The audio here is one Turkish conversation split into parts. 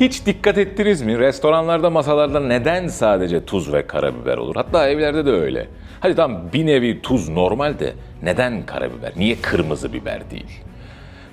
Hiç dikkat ettiniz mi? Restoranlarda masalarda neden sadece tuz ve karabiber olur? Hatta evlerde de öyle. Hadi tam bir nevi tuz normal de neden karabiber? Niye kırmızı biber değil?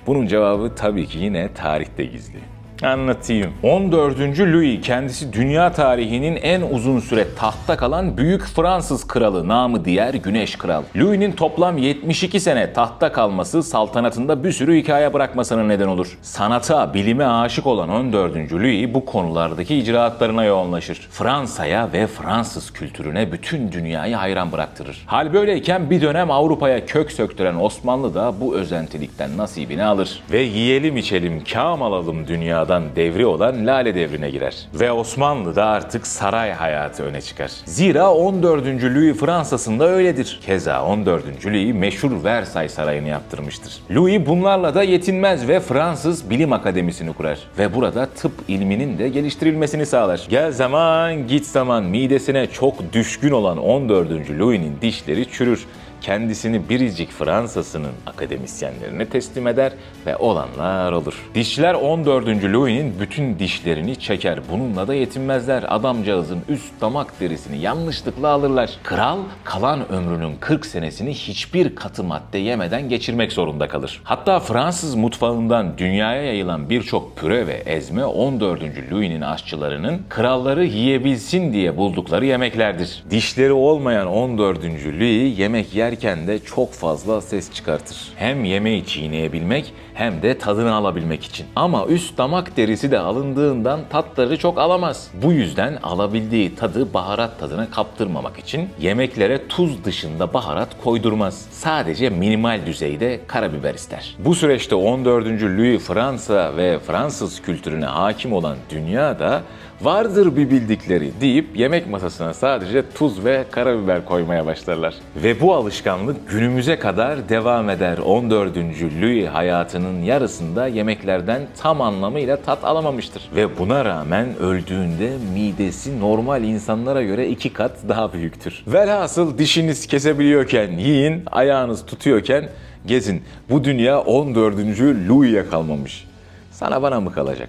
Bunun cevabı tabii ki yine tarihte gizli. Anlatayım. 14. Louis kendisi dünya tarihinin en uzun süre tahtta kalan büyük Fransız kralı namı diğer Güneş Kral. Louis'nin toplam 72 sene tahtta kalması saltanatında bir sürü hikaye bırakmasına neden olur. Sanata, bilime aşık olan 14. Louis bu konulardaki icraatlarına yoğunlaşır. Fransa'ya ve Fransız kültürüne bütün dünyayı hayran bıraktırır. Hal böyleyken bir dönem Avrupa'ya kök söktüren Osmanlı da bu özentilikten nasibini alır. Ve yiyelim içelim kâm alalım dünyadan devri olan Lale devrine girer. Ve Osmanlı da artık saray hayatı öne çıkar. Zira 14. Louis Fransa'sında öyledir. Keza 14. Louis meşhur Versailles Sarayı'nı yaptırmıştır. Louis bunlarla da yetinmez ve Fransız Bilim Akademisi'ni kurar. Ve burada tıp ilminin de geliştirilmesini sağlar. Gel zaman git zaman midesine çok düşkün olan 14. Louis'nin dişleri çürür kendisini biricik Fransa'sının akademisyenlerine teslim eder ve olanlar olur. Dişçiler 14. Louis'nin bütün dişlerini çeker. Bununla da yetinmezler. Adamcağızın üst damak derisini yanlışlıkla alırlar. Kral kalan ömrünün 40 senesini hiçbir katı madde yemeden geçirmek zorunda kalır. Hatta Fransız mutfağından dünyaya yayılan birçok püre ve ezme 14. Louis'nin aşçılarının kralları yiyebilsin diye buldukları yemeklerdir. Dişleri olmayan 14. Louis yemek yerken de çok fazla ses çıkartır. Hem yemeği çiğneyebilmek hem de tadını alabilmek için. Ama üst damak derisi de alındığından tatları çok alamaz. Bu yüzden alabildiği tadı baharat tadına kaptırmamak için yemeklere tuz dışında baharat koydurmaz. Sadece minimal düzeyde karabiber ister. Bu süreçte 14. Louis Fransa ve Fransız kültürüne hakim olan dünyada vardır bir bildikleri deyip yemek masasına sadece tuz ve karabiber koymaya başlarlar. Ve bu alışkanlık günümüze kadar devam eder. 14. Louis hayatının yarısında yemeklerden tam anlamıyla tat alamamıştır. Ve buna rağmen öldüğünde midesi normal insanlara göre iki kat daha büyüktür. Velhasıl dişiniz kesebiliyorken yiyin, ayağınız tutuyorken gezin. Bu dünya 14. Louis'e kalmamış. Sana bana mı kalacak?